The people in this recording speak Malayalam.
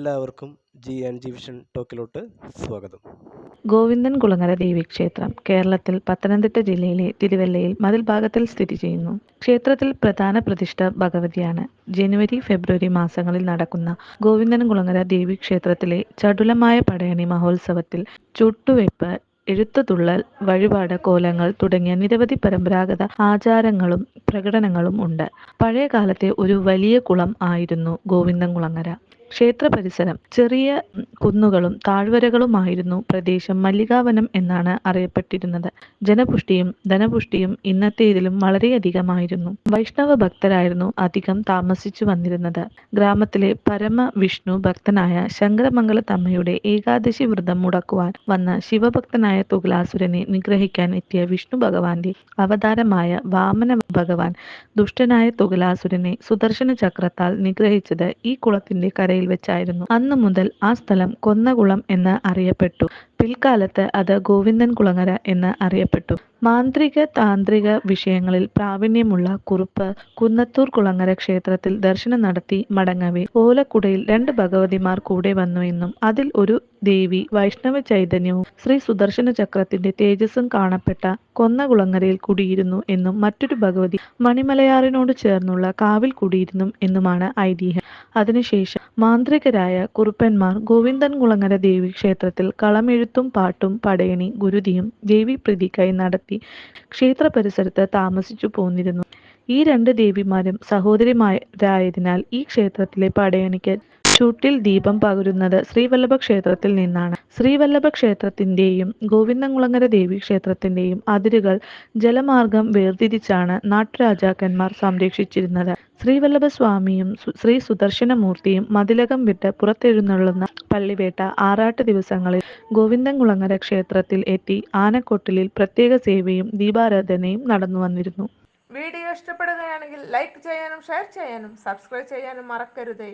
എല്ലാവർക്കും ജി ആൻഡ് ജി വിഷൻ ടോക്കിലോട്ട് സ്വാഗതം. ഗോവിന്ദൻ കുളങ്ങര ദേവീക്ഷേത്രം കേരളത്തിൽ പത്തനംതിട്ട ജില്ലയിലെ തിരുവല്ലയിൽ മതിൽ ഭാഗത്തിൽ സ്ഥിതി ചെയ്യുന്നു. ക്ഷേത്രത്തിൽ പ്രധാന പ്രതിഷ്ഠ ഭഗവതിയാണ്. ജനുവരി ഫെബ്രുവരി മാസങ്ങളിൽ നടക്കുന്ന ഗോവിന്ദൻ കുളങ്ങര ദേവീക്ഷേത്രത്തിലെ ചടുലമായ പടയണി മഹോത്സവത്തിൽ ചുട്ടുവെപ്പ് എഴുത്തുതുള്ളൽ വഴിപാട് കോലങ്ങൾ തുടങ്ങിയ നിരവധി പരമ്പരാഗത ആചാരങ്ങളും പ്രകടനങ്ങളും ഉണ്ട്. പഴയ കാലത്തെ ഒരു വലിയ കുളം ആയിരുന്നു ഗോവിന്ദൻകുളങ്ങര ക്ഷേത്ര പരിസരം ചെറിയ കുന്നുകളും താഴ്വരകളുമായിരുന്നു പ്രദേശം മല്ലികാവനം എന്നാണ് അറിയപ്പെട്ടിരുന്നത്. ജനപുഷ്ടിയും ധനപുഷ്ടിയും ഇന്നത്തേതിലും വളരെയധികമായിരുന്നു. വൈഷ്ണവ ഭക്തരായിരുന്നു അധികം താമസിച്ചു വന്നിരുന്നത്. ഗ്രാമത്തിലെ പരമ വിഷ്ണു ഭക്തനായ ശങ്കരമംഗല തമ്മയുടെ ഏകാദശി വ്രതം മുടക്കുവാൻ വന്ന ശിവഭക്തനായ തുകലാസുരനെ നിഗ്രഹിക്കാൻ എത്തിയ വിഷ്ണു ഭഗവാന്റെ അവതാരമായ വാമന ഭഗവാൻ ദുഷ്ടനായ തുകലാസുരനെ സുദർശന ചക്രത്താൽ നിഗ്രഹിച്ചത് ഈ കുളത്തിന്റെ കരയിൽ വെച്ചായിരുന്നു. അന്നു മുതൽ ആ സ്ഥലം കൊന്നകുളം എന്ന് അറിയപ്പെട്ടു. പിൽക്കാലത്ത് അത് ഗോവിന്ദൻ കുളങ്ങര എന്ന് അറിയപ്പെട്ടു. മാന്ത്രിക താന്ത്രിക വിഷയങ്ങളിൽ പ്രാവീണ്യമുള്ള കുറുപ്പ് കുന്നത്തൂർ കുളങ്ങര ക്ഷേത്രത്തിൽ ദർശനം നടത്തി മടങ്ങവേ. ഓലക്കുടയിൽ രണ്ട് ഭഗവതിമാർ കൂടെ വന്നു എന്നും അതിൽ ഒരു ദേവി വൈഷ്ണവ ചൈതന്യവും ശ്രീ സുദർശന ചക്രത്തിന്റെ തേജസ്സും കാണപ്പെട്ട കൊന്നകുളങ്ങരയിൽ കുടിയിരുന്നു എന്നും മറ്റൊരു ഭഗവതി മണിമലയാറിനോട് ചേർന്നുള്ള കാവിൽ കുടിയിരുന്നു എന്നുമാണ് ഐതിഹ്യം. അതിനുശേഷം മാന്ത്രികരായ കുറുപ്പന്മാർ ഗോവിന്ദൻകുളങ്ങര ദേവി ക്ഷേത്രത്തിൽ കളമെഴുത്തും പാട്ടും പടയണി ഗുരുതിയും ദേവി പ്രീതിക്കായി നടത്തി ക്ഷേത്ര പരിസരത്ത് താമസിച്ചു പോന്നിരുന്നു. ഈ രണ്ട് ദേവിമാരും സഹോദരിമാരായതിനാൽ ഈ ക്ഷേത്രത്തിലെ പടയണിക്ക് ചുട്ടിൽ ദീപം പകരുന്നത് ശ്രീവല്ലഭ ക്ഷേത്രത്തിൽ നിന്നാണ്. ശ്രീവല്ലഭ ക്ഷേത്രത്തിന്റെയും ഗോവിന്ദംകുളങ്ങര ദേവി ക്ഷേത്രത്തിന്റെയും അതിരുകൾ ജലമാർഗം വേർതിരിച്ചാണ് നാട്ടുരാജാക്കന്മാർ സംരക്ഷിച്ചിരുന്നത്. ശ്രീവല്ലഭ സ്വാമിയും ശ്രീ സുദർശനമൂർത്തിയും മതിലകം വിട്ട് പുറത്തെഴുന്നള്ളുന്ന പള്ളിവേട്ട ആറാട്ട് ദിവസങ്ങളിൽ ഗോവിന്ദൻകുളങ്ങര ക്ഷേത്രത്തിൽ എത്തി ആനക്കൊട്ടിലിൽ പ്രത്യേക സേവയും ദീപാരാധനയും നടന്നു വന്നിരുന്നു. വീഡിയോ ഇഷ്ടപ്പെടുകയാണെങ്കിൽ ലൈക്ക് ചെയ്യാനും ഷെയർ ചെയ്യാനും സബ്സ്ക്രൈബ് ചെയ്യാനും മറക്കരുതേ.